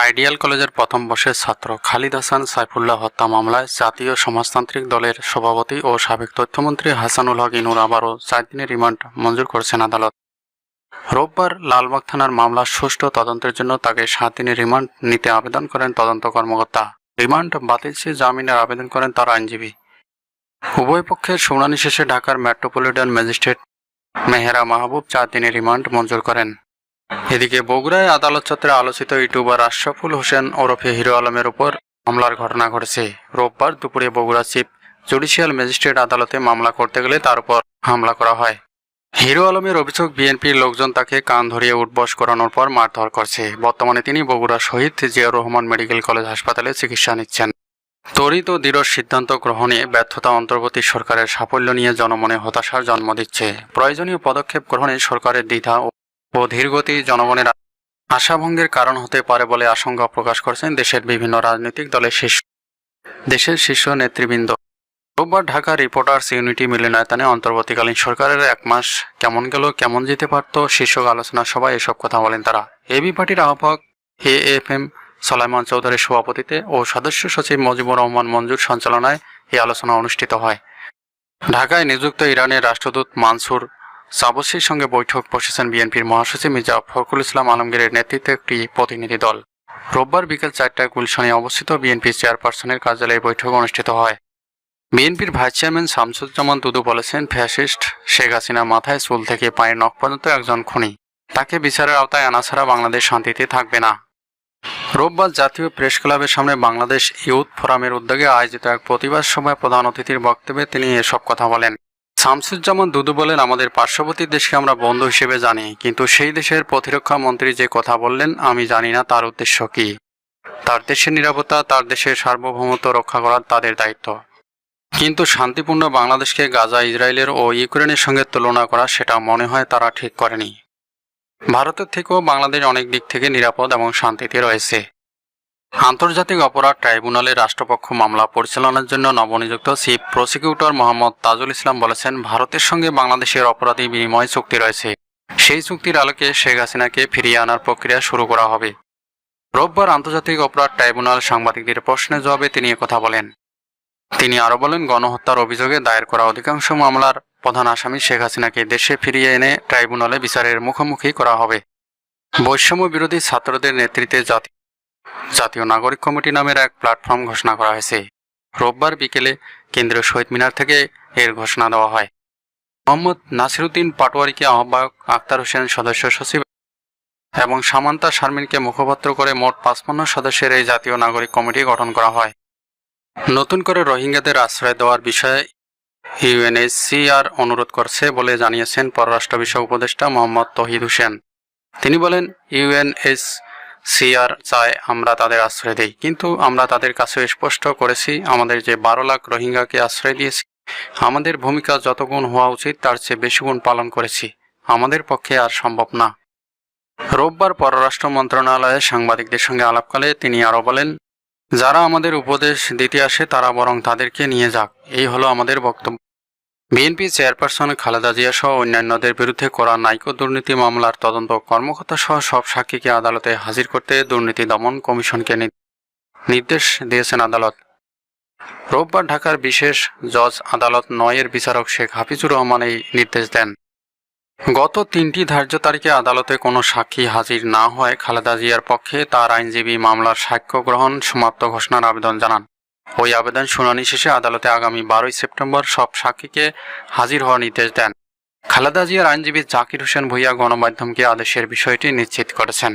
Ideal কলেজের প্রথম বর্ষের ছাত্র খালিদ হাসান সাইফুল্লাহ হত্যা মামলায় জাতীয় সমাজতান্ত্রিক দলের সভাপতি ও সাবেক তথ্যমন্ত্রী হাসানুল হক ইনুর আবারও চার দিনের রিমান্ড মঞ্জুর করেছেন আদালত। রোববার লালবাগ থানার মামলার সুষ্ঠু তদন্তের জন্য তাকে সাত দিনের রিমান্ড নিতে আবেদন করেন তদন্ত কর্মকর্তা। রিমান্ড বাতিল চেয়ে জামিনের আবেদন করেন তার আইনজীবী। উভয় পক্ষের শুনানি শেষে ঢাকার মেট্রোপলিটন ম্যাজিস্ট্রেট মেহেরা মাহবুব চার দিনের রিমান্ড মঞ্জুর করেন। এদিকে বগুড়ায় আদালত চত্বরে আলোচিত ইউটিউবার আশরাফুল হোসেন ওরফে হিরো আলমের উপর মামলার ঘটনা ঘটেছে। রোববার দুপুরে বগুড়া চিফ জুডিশিয়াল ম্যাজিস্ট্রেট আদালতে মামলা করতে গেলে তার উপর হামলা করা হয়। হিরো আলমের অভিযোগ, বিএনপির লোকজন তাকে কান ধরিয়ে উঠবস করানোর পর মারধর করছে। বর্তমানে তিনি বগুড়া শহীদ জিয়াউর রহমান মেডিকেল কলেজ হাসপাতালে চিকিৎসা নিচ্ছেন। তরিত ও দৃঢ় সিদ্ধান্ত গ্রহণে ব্যর্থতা অন্তর্বর্তী সরকারের সাফল্য নিয়ে জনমনে হতাশার জন্ম দিচ্ছে। প্রয়োজনীয় পদক্ষেপ গ্রহণে সরকারের দ্বিধা ও ও ধীরগতি জনগণের আশাভঙ্গের কারণ হতে পারে বলে আশঙ্কা প্রকাশ করেছেন দেশের বিভিন্ন রাজনৈতিক দলের শীর্ষ দেশের শীর্ষ নেতৃবৃন্দ। রোববার ঢাকা রিপোর্টার্স ইউনিটি মিলনায়তনে অন্তর্বর্তীকালীন সরকারের এক মাস কেমন গেল, কেমন যেতে পারত, শীর্ষক আলোচনা সভায় এসব কথা বলেন তারা। এবি পার্টির আহ্বায়ক এ এফ এম সলাইমান চৌধুরীর সভাপতিতে ও সদস্য সচিব মজিবুর রহমান মঞ্জুর সঞ্চালনায় এই আলোচনা অনুষ্ঠিত হয়। ঢাকায় নিযুক্ত ইরানের রাষ্ট্রদূত মানসুর সাবসির সঙ্গে বৈঠক বসেছেন বিএনপির মহাসচিব মির্জা ফখরুল ইসলাম আলমগীরের নেতৃত্বে একটি প্রতিনিধি দল। রোববার বিকেল চারটায় গুলশানে অবস্থিত বিএনপি চেয়ারপারসনের কার্যালয়ে বৈঠক অনুষ্ঠিত হয়। বিএনপির ভাইস চেয়ারম্যান শামসুজ্জামান দুদু বলেছেন, ফ্যাসিস্ট শেখ হাসিনা মাথায় চুল থেকে পায়ের নখ পর্যন্ত একজন খুনি। তাকে বিচারের আওতায় আনা ছাড়া বাংলাদেশ শান্তিতে থাকবে না। রোববার জাতীয় প্রেস ক্লাবের সামনে বাংলাদেশ ইউথ ফোরামের উদ্যোগে আয়োজিত এক প্রতিবাদ সভায় প্রধান অতিথির বক্তব্যে তিনি এসব কথা বলেন। শামসুজ্জামান দুদু বলেন, আমাদের পার্শ্ববর্তী দেশকে আমরা বন্ধু হিসেবে জানি, কিন্তু সেই দেশের প্রতিরক্ষা মন্ত্রী যে কথা বললেন, আমি জানি না তার উদ্দেশ্য কি। তার দেশের নিরাপত্তা, তার দেশের সার্বভৌমত্ব রক্ষা করার তাদের দায়িত্ব। কিন্তু শান্তিপূর্ণ বাংলাদেশকে গাজা, ইসরায়েলের ও ইউক্রেনের সঙ্গে তুলনা করা, সেটা মনে হয় তারা ঠিক করেনি। ভারতের থেকেও বাংলাদেশ অনেক দিক থেকে নিরাপদ এবং শান্তিতে রয়েছে। আন্তর্জাতিক অপরাধ ট্রাইব্যুনালে রাষ্ট্রপক্ষ মামলা পরিচালনার জন্য নবনিযুক্ত চিফ প্রসিকিউটর মোহাম্মদ তাজুল ইসলাম বলেছেন, ভারতের সঙ্গে বাংলাদেশের অপরাধী বিনিময় চুক্তি রয়েছে। সেই চুক্তির আলোকে শেখ হাসিনাকে ফিরিয়ে আনার প্রক্রিয়া শুরু করা হবে। রোববার আন্তর্জাতিক অপরাধ ট্রাইব্যুনাল সাংবাদিকদের প্রশ্নের জবাবে তিনি কথা বলেন। তিনি আরও বলেন, গণহত্যার অভিযোগে দায়ের করা অধিকাংশ মামলার প্রধান আসামি শেখ হাসিনাকে দেশে ফিরিয়ে এনে ট্রাইব্যুনালে বিচারের মুখোমুখি করা হবে। বৈষম্য বিরোধী ছাত্রদের নেতৃত্বে জাতি জাতীয় নাগরিক কমিটি নামের এক প্ল্যাটফর্ম ঘোষণা করা হয়েছে। রোববার বিকেলে কেন্দ্রীয় শহীদ মিনার থেকে এর ঘোষণা দেওয়া হয়। মোহাম্মদ নাসিরুদ্দিন পাটোয়ারিকে আহ্বায়ক আক্তার হোসেন সদস্য সচিব এবং সামান্তা শারমিনকে মুখপাত্র করে মোট পাঁচপান্ন সদস্যের এই জাতীয় নাগরিক কমিটি গঠন করা হয়। নতুন করে রোহিঙ্গাদের আশ্রয় দেওয়ার বিষয়ে ইউএনএসসিআর অনুরোধ করছে বলে জানিয়েছেন পররাষ্ট্র বিষয় উপদেষ্টা মোহাম্মদ তহিদ হোসেন। তিনি বলেন, ইউএনএস সিআর চায়, আমরা তাদের আশ্রয় দিই। কিন্তু আমরা তাদের কাছে স্পষ্ট করেছি, আমাদের যে বারো লাখ রোহিঙ্গাকে আশ্রয় দিয়েছি, আমাদের ভূমিকা যতগুণ হওয়া উচিত, তার চেয়ে বেশি গুণ পালন করেছি। আমাদের পক্ষে আর সম্ভব না। রোববার পররাষ্ট্র মন্ত্রণালয়ে সাংবাদিকদের সঙ্গে আলাপকালে তিনি আরও বলেন, যারা আমাদের উপদেশ দিতে আসে, তারা বরং তাদেরকে নিয়ে যাক। এই হলো আমাদের বক্তব্য। বিএনপি চেয়ারপারসন খালেদা জিয়া সহ অন্যান্যদের বিরুদ্ধে করা নাইকো দুর্নীতি মামলার তদন্ত কর্মকর্তা সহ সব সাক্ষীকে আদালতে হাজির করতে দুর্নীতি দমন কমিশনকে নির্দেশ দিয়েছেন আদালত। রোববার ঢাকার বিশেষ জজ আদালত নয়ের বিচারক শেখ হাফিজুর রহমান এই নির্দেশ দেন। গত তিনটি ধার্য তারিখে আদালতে কোনো সাক্ষী হাজির না হয় খালেদা জিয়ার পক্ষে তার আইনজীবী মামলার সাক্ষ্য গ্রহণ সমাপ্ত ঘোষণার আবেদন জানান। ওই আবেদন শুনানি শেষে আদালতে আগামী বারোই সেপ্টেম্বর সব সাক্ষীকে হাজির হওয়ার নির্দেশ দেন। খালেদা জিয়ার আইনজীবী জাকির হোসেন ভূঁইয়া গণমাধ্যমকে আদেশের বিষয়টি নিশ্চিত করেছেন।